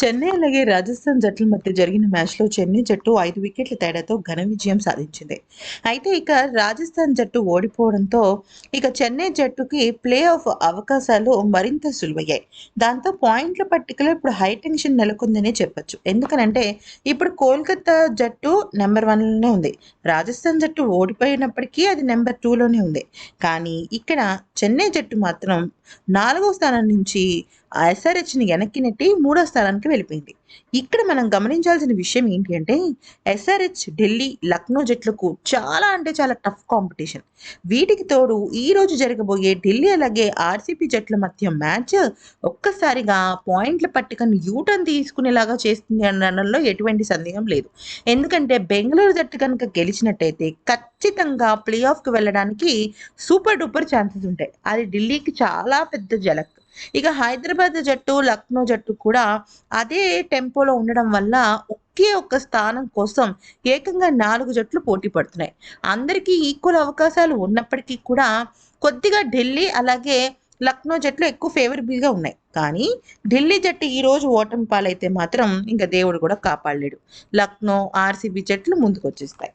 చెన్నై అలాగే రాజస్థాన్ జట్ల మధ్య జరిగిన మ్యాచ్లో చెన్నై జట్టు ఐదు వికెట్ల తేడాతో ఘన విజయం సాధించింది. అయితే ఇక రాజస్థాన్ జట్టు ఓడిపోవడంతో ఇక చెన్నై జట్టుకి ప్లే ఆఫ్ అవకాశాలు మరింత సులువయ్యాయి. దాంతో పాయింట్ల పట్టికలో ఇప్పుడు హై టెన్షన్ నెలకొందనే చెప్పొచ్చు. ఎందుకనంటే ఇప్పుడు కోల్కతా జట్టు నెంబర్ వన్లోనే ఉంది. రాజస్థాన్ జట్టు ఓడిపోయినప్పటికీ అది నెంబర్ టూలోనే ఉంది. కానీ ఇక్కడ చెన్నై జట్టు మాత్రం నాలుగో స్థానం నుంచి ఆ ఎస్ఆర్హెచ్ని వెనక్కి నెట్టి మూడో స్థానానికి వెళ్ళిపోయింది. ఇక్కడ మనం గమనించాల్సిన విషయం ఏంటి అంటే ఎస్ఆర్హెచ్ ఢిల్లీ లక్నో జట్లకు చాలా అంటే చాలా టఫ్ కాంపిటీషన్. వీటికి తోడు ఈ రోజు జరగబోయే ఢిల్లీ అలాగే ఆర్సీపీ జట్ల మధ్య మ్యాచ్ ఒక్కసారిగా పాయింట్ల పట్టికను యూటర్న్ తీసుకునేలాగా చేస్తుంది అనడంలో ఎటువంటి సందేహం లేదు. ఎందుకంటే బెంగళూరు జట్టు కనుక గెలిచినట్టయితే ఖచ్చితంగా ప్లే ఆఫ్కి వెళ్ళడానికి సూపర్ డూపర్ ఛాన్సెస్ ఉంటాయి. అది ఢిల్లీకి చాలా పెద్ద జలక్. ఇక హైదరాబాద్ జట్టు లక్నో జట్టు కూడా అదే టెంపోలో ఉండడం వల్ల ఒకే ఒక్క స్థానం కోసం ఏకంగా నాలుగు జట్లు పోటీ పడుతున్నాయి. అందరికీ ఈక్వల్ అవకాశాలు ఉన్నప్పటికీ కూడా కొద్దిగా ఢిల్లీ అలాగే లక్నో జట్లు ఎక్కువ ఫేవరబుల్గా ఉన్నాయి. కానీ ఢిల్లీ జట్టు ఈరోజు ఓటమి పాలైతే మాత్రం ఇంకా దేవుడు కూడా కాపాడలేడు. లక్నో ఆర్సీబీ జట్లు ముందుకు వచ్చేస్తాయి